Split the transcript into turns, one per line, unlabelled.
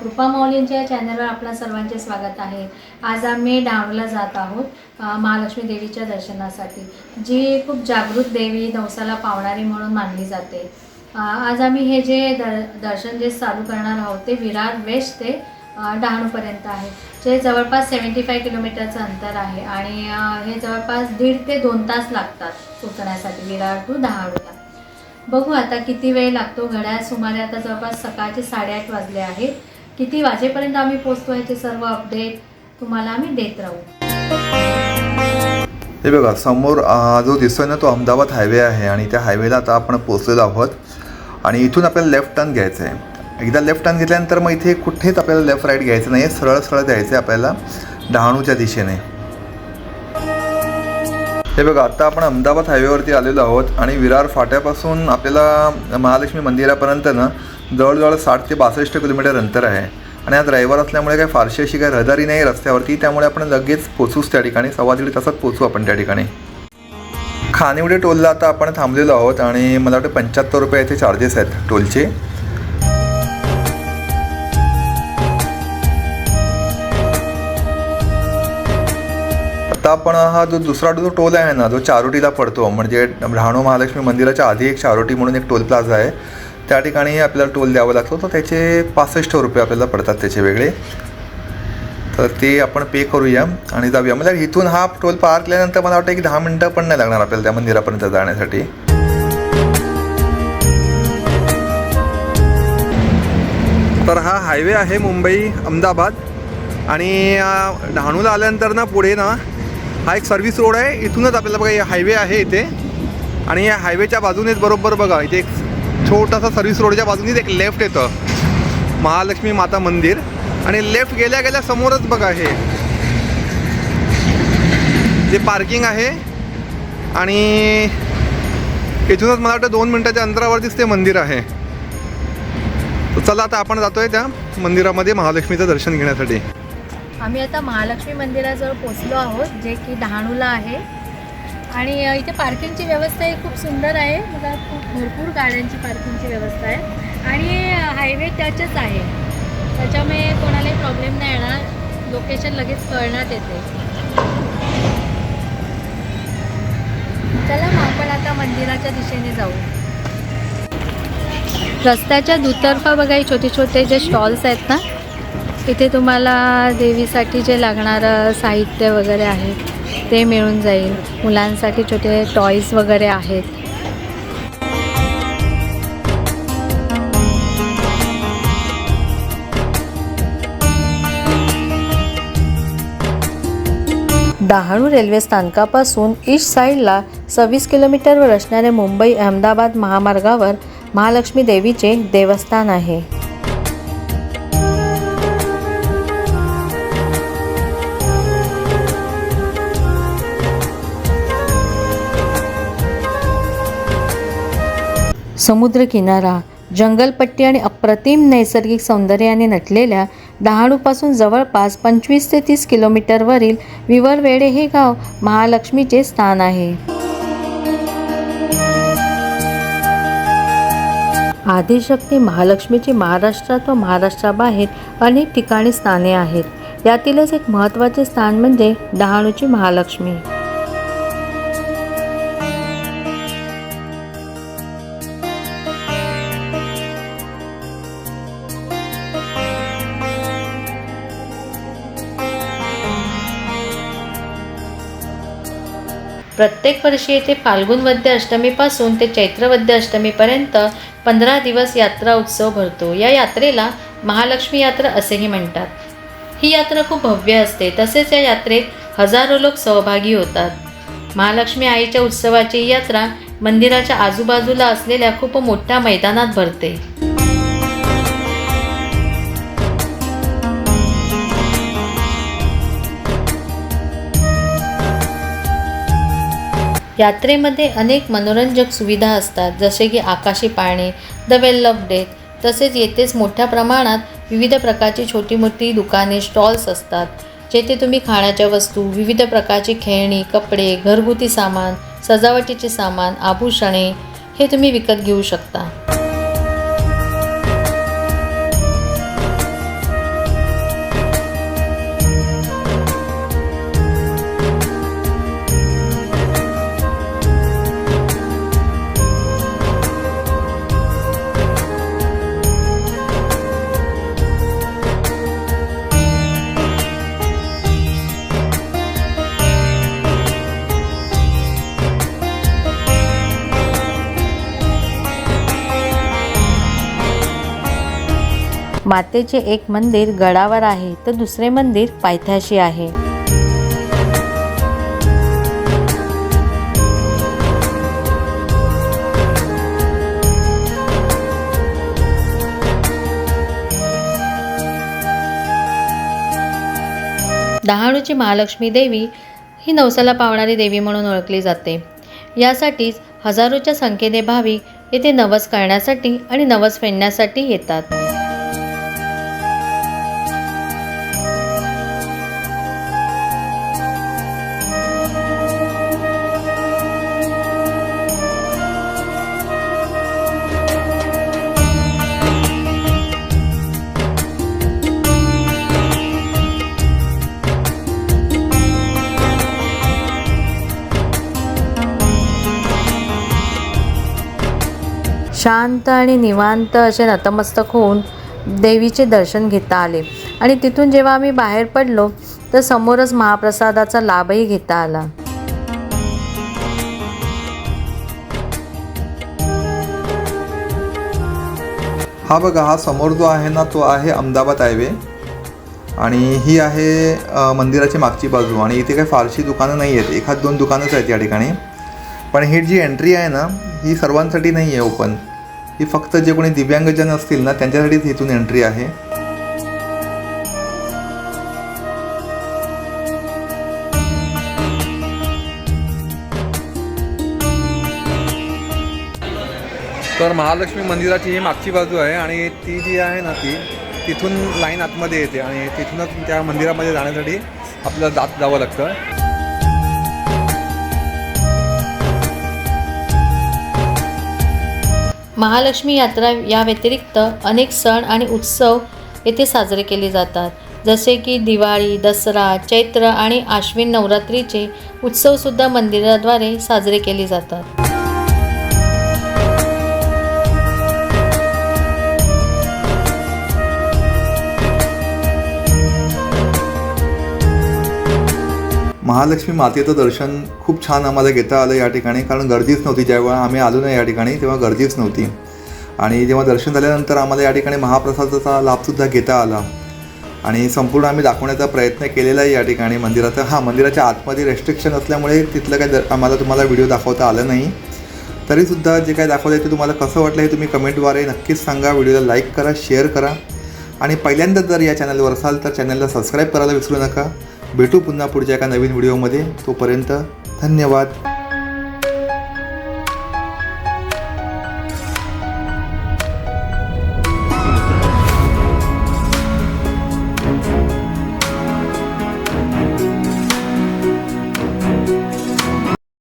कृपा माऊलींच्या चॅनलवर आपल्या सर्वांचे स्वागत आहे. आज आम्ही डहाणूला जात आहोत महालक्ष्मी देवीच्या दर्शनासाठी जी खूप जागृत देवी नवसाला पावणारी म्हणून मानली जाते. आज आम्ही हे जे दर दर्शन जे चालू करणार आहोत ते विरार वेस्ट ते डहाणूपर्यंत आहे. जे जवळपास सेवन्टी फाय किलोमीटरचं अंतर आहे आणि हे जवळपास दीड ते दोन तास लागतात पोचण्यासाठी विरार टू डहाणूला. बघू आता किती वेळ लागतो. घड्याळ सुमारे आता जवळपास सकाळचे साडेआठ वाजले आहेत. किती वाजेपर्यंत आम्ही पोचतो याचे सर्व अपडेट तुम्हाला आम्ही देत राहू.
हे बघा समोर जो दिसतोय ना तो अहमदाबाद हायवे आहे आणि त्या हायवेला आता आपण पोचलेलो आहोत. आणि इथून आपल्याला लेफ्ट टर्न घ्यायचं आहे. एकदा लेफ्ट टर्न घेतल्यानंतर मग इथे कुठेच आपल्याला लेफ्ट राईट घ्यायचं नाही सरळ सरळ जायचं आहे आपल्याला डहाणूच्या दिशेने. हे बघा आता आपण अहमदाबाद हायवेवरती आलेलो आहोत आणि विरार फाट्यापासून आपल्याला महालक्ष्मी मंदिरापर्यंत ना जवळजवळ साठ ते बासष्ट किलोमीटर अंतर आहे. आणि आज रविवार असल्यामुळे काही फारशी अशी काही रहदारी नाही रस्त्यावरती त्यामुळे आपण लगेच पोचूच त्या ठिकाणी सव्वा दीड तासात पोचू आपण त्या ठिकाणी. खानिवडे टोलला आता आपण थांबलेलो आहोत आणि मला वाटतं पंच्याहत्तर रुपये इथे चार्जेस आहेत टोलचे. आता आपण हा जो दुसरा जो टोल आहे ना जो चारोटीला पडतो म्हणजे डहाणू महालक्ष्मी मंदिराच्या आधी एक चारोटी म्हणून एक टोल प्लाझा आहे. त्या ठिकाणी आपल्याला टोल द्यावा लागतो. तर त्याचे पासष्ट रुपये आपल्याला पडतात त्याचे वेगळे. तर ते आपण पे करूया आणि जाऊया. म्हणजे इथून हा टोल पार केल्यानंतर मला वाटतं की दहा मिनटं पण नाही लागणार आपल्याला त्या मंदिरापर्यंत जाण्यासाठी. तर हा हायवे आहे मुंबई अहमदाबाद. आणि डहाणूला आल्यानंतर ना पुढे ना हा एक सर्व्हिस रोड आहे. इथूनच आपल्याला बघा हायवे आहे इथे. आणि या हायवेच्या बाजूनेच बरोबर बघा इथे एक छोटासा सर्व्हिस रोडच्या बाजूनेच एक लेफ्ट येतं. महालक्ष्मी माता मंदिर. आणि लेफ्ट गेल्या गेल्या समोरच बघा हे. जे पार्किंग आहे. आणि इथूनच मला वाटतं दोन मिनटाच्या अंतरावरतीच ते मंदिर आहे. तर चला आता आपण जातोय त्या मंदिरामध्ये महालक्ष्मीचं दर्शन घेण्यासाठी.
आम्ही आता महालक्ष्मी मंदिराजवळ पोचलो आहोत जे की डहाणूला आहे. आणि इथे पार्किंगची व्यवस्था ही खूप सुंदर आहे. मला खूप भरपूर गाड्यांची पार्किंगची व्यवस्था आहे. आणि हायवे त्याच्याच आहे. त्याच्यामुळे कोणालाही प्रॉब्लेम नाही येणार. लोकेशन लगेच कळण्यात येते. चला मग आपण आता मंदिराच्या दिशेने जाऊ. रस्त्याच्या दुतर्फा बघा छोटे छोटे जे स्टॉल्स आहेत ना इथे तुम्हाला देवीसाठी जे लागणारं साहित्य वगैरे आहे. ते मिळून जाईल. मुलांसाठी छोटे टॉईज वगैरे आहेत. डहाणू रेल्वे स्थानकापासून ईस्ट साईडला सव्वीस किलोमीटरवर असणारे मुंबई अहमदाबाद महामार्गावर महालक्ष्मी देवीचे देवस्थान आहे. समुद्रकिनारा जंगलपट्टी आणि अप्रतिम नैसर्गिक सौंदर्याने नटलेल्या डहाणूपासून जवळपास पंचवीस ते तीस किलोमीटरवरील विवरवेडे हे गाव महालक्ष्मीचे स्थान आहे. आदिशक्ती महालक्ष्मीची महाराष्ट्रात व महाराष्ट्राबाहेर अनेक ठिकाणी स्थाने आहेत. यातीलच एक महत्त्वाचे स्थान म्हणजे डहाणूची महालक्ष्मी. प्रत्येक वर्षी येथे फाल्गुन वद्य अष्टमीपासून ते चैत्र वद्य अष्टमीपर्यंत पंधरा दिवस यात्रा उत्सव भरतो. या यात्रेला महालक्ष्मी यात्रा असेही म्हणतात. ही यात्रा खूप भव्य असते. तसेच या यात्रेत हजारो लोक सहभागी होतात. महालक्ष्मी आईच्या उत्सवाची ही यात्रा मंदिराच्या आजूबाजूला असलेल्या खूप मोठ्या मैदानात भरते. यात्रेमध्ये अनेक मनोरंजक सुविधा असतात जसे की आकाशी पाळणे द वेल ऑफ डेथ. तसेच येथेच मोठ्या प्रमाणात विविध प्रकारची छोटी मोठी दुकाने स्टॉल्स असतात जेथे तुम्ही खाण्याच्या वस्तू विविध प्रकारची खेळणी कपडे घरगुती सामान सजावटीचे सामान आभूषणे हे तुम्ही विकत घेऊ शकता. मातेचे एक मंदिर गडावर आहे तर दुसरे मंदिर पायथ्याशी आहे. डहाणूची महालक्ष्मी देवी ही नवसाला पावणारी देवी म्हणून ओळखली जाते. यासाठीच हजारोच्या संख्येने भाविक येथे नवस करण्यासाठी आणि नवस फेडण्यासाठी येतात. शांत आणि निवांत असे नतमस्तक होऊन देवीचे दर्शन घेता आले. आणि तिथून जेव्हा आम्ही बाहेर पडलो तर समोरच महाप्रसादाचा लाभही घेता आला.
हा बघा हा समोर जो आहे ना तो आहे अहमदाबाद हायवे. आणि ही आहे मंदिराची मागची बाजू. आणि इथे काही फारशी दुकानं नाही आहेत एखाद दोन दुकानंच आहेत या ठिकाणी. पण ही जी एंट्री आहे ना ही सर्वांसाठी नाही आहे ओपन ही फक्त जे कोणी दिव्यांगजन असतील ना त्यांच्यासाठीच इथून एंट्री आहे. तर महालक्ष्मी मंदिराची ही मागची बाजू आहे आणि ती जी आहे ना ती तिथून लाईन आतमध्ये येते आणि तिथूनच त्या मंदिरामध्ये जाण्यासाठी आपल्याला जात जावं लागतं.
महालक्ष्मी यात्रा या व्यतिरिक्त अनेक सण आणि उत्सव येथे साजरे केले जातात. जसे की दिवाळी दसरा चैत्र आणि आश्विन नवरात्रीचे उत्सवसुद्धा मंदिराद्वारे साजरे केले जातात.
महालक्ष्मी मातेचं दर्शन खूप छान आम्हाला घेता आलं या ठिकाणी कारण गर्दीच नव्हती. जेव्हा आम्ही आलो ना या ठिकाणी तेव्हा गर्दीच नव्हती. आणि जेव्हा दर्शन झाल्यानंतर आम्हाला या ठिकाणी महाप्रसादाचा लाभसुद्धा घेता आला. आणि संपूर्ण आम्ही दाखवण्याचा प्रयत्न केलेला आहे या ठिकाणी मंदिराचा. हां मंदिराच्या आतमध्ये रेस्ट्रिक्शन असल्यामुळे तिथलं काय आम्हाला तुम्हाला व्हिडिओ दाखवता आलं नाही. तरीसुद्धा जे काय दाखवलं आहे ते तुम्हाला कसं वाटलं हे तुम्ही कमेंटद्वारे नक्कीच सांगा. व्हिडिओला लाईक करा शेअर करा. आणि पहिल्यांदा जर या चॅनलवर असाल तर चॅनलला सबस्क्राईब करायला विसरू नका. भेटू पुन्हा पुढच्या एका नवीन व्हिडिओमध्ये. तोपर्यंत धन्यवाद.